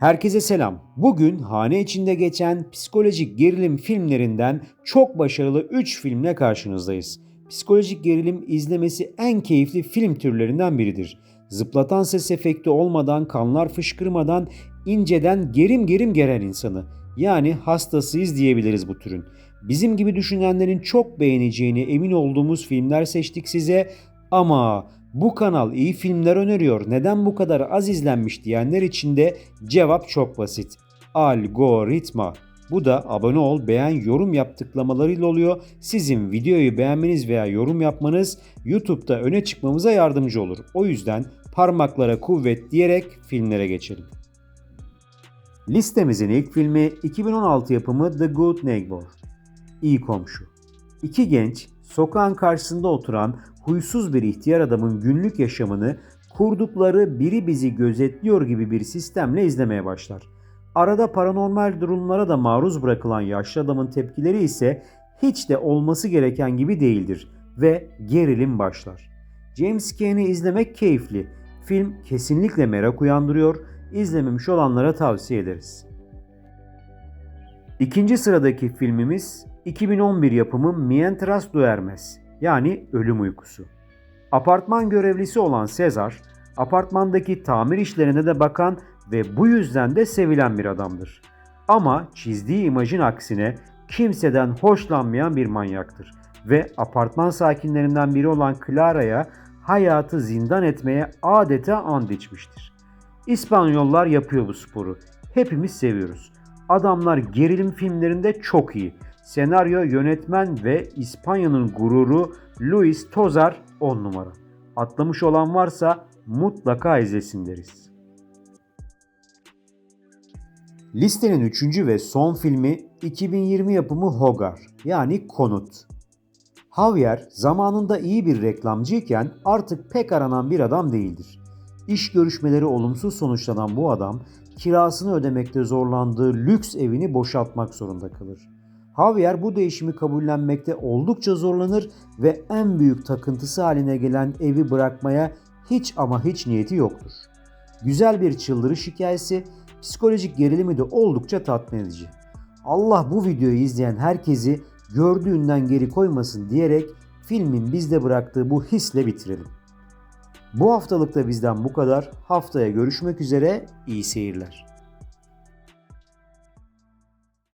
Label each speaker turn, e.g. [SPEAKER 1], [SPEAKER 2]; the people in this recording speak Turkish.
[SPEAKER 1] Herkese selam. Bugün hane içinde geçen psikolojik gerilim filmlerinden çok başarılı 3 filmle karşınızdayız. Psikolojik gerilim izlemesi en keyifli film türlerinden biridir. Zıplatan ses efekti olmadan, kanlar fışkırmadan, inceden gerim gerim geren insanı. Yani hastasıyız diyebiliriz bu türün. Bizim gibi düşünenlerin çok beğeneceğini emin olduğumuz filmler seçtik size ama bu kanal iyi filmler öneriyor. Neden bu kadar az izlenmiş diyenler için de cevap çok basit. Algoritma. Bu da abone ol, beğen, yorum yap tıklamalarıyla oluyor. Sizin videoyu beğenmeniz veya yorum yapmanız YouTube'da öne çıkmamıza yardımcı olur. O yüzden parmaklara kuvvet diyerek filmlere geçelim. Listemizin ilk filmi 2016 yapımı The Good Neighbor. İyi komşu. İki genç sokağın karşısında oturan huysuz bir ihtiyar adamın günlük yaşamını kurdukları biri bizi gözetliyor gibi bir sistemle izlemeye başlar. Arada paranormal durumlara da maruz bırakılan yaşlı adamın tepkileri ise hiç de olması gereken gibi değildir ve gerilim başlar. James Caan'i izlemek keyifli. Film kesinlikle merak uyandırıyor. İzlememiş olanlara tavsiye ederiz. İkinci sıradaki filmimiz 2011 yapımı Mientras Duermes yani Ölüm Uykusu. Apartman görevlisi olan Sezar, apartmandaki tamir işlerine de bakan ve bu yüzden de sevilen bir adamdır. Ama çizdiği imajın aksine kimseden hoşlanmayan bir manyaktır ve apartman sakinlerinden biri olan Clara'ya hayatı zindan etmeye adeta and içmiştir. İspanyollar yapıyor bu sporu. Hepimiz seviyoruz. Adamlar gerilim filmlerinde çok iyi. Senaryo, yönetmen ve İspanya'nın gururu Luis Tozar 10 numara. Atlamış olan varsa mutlaka izlesin deriz. Listenin üçüncü ve son filmi 2020 yapımı Hogar yani Konut. Javier zamanında iyi bir reklamcıyken artık pek aranan bir adam değildir. İş görüşmeleri olumsuz sonuçlanan bu adam kirasını ödemekte zorlandığı lüks evini boşaltmak zorunda kalır. Javier bu değişimi kabullenmekte oldukça zorlanır ve en büyük takıntısı haline gelen evi bırakmaya hiç ama hiç niyeti yoktur. Güzel bir çıldırış hikayesi, psikolojik gerilimi de oldukça tatmin edici. Allah bu videoyu izleyen herkesi gördüğünden geri koymasın diyerek filmin bizde bıraktığı bu hisle bitirelim. Bu haftalık da bizden bu kadar. Haftaya görüşmek üzere. İyi seyirler.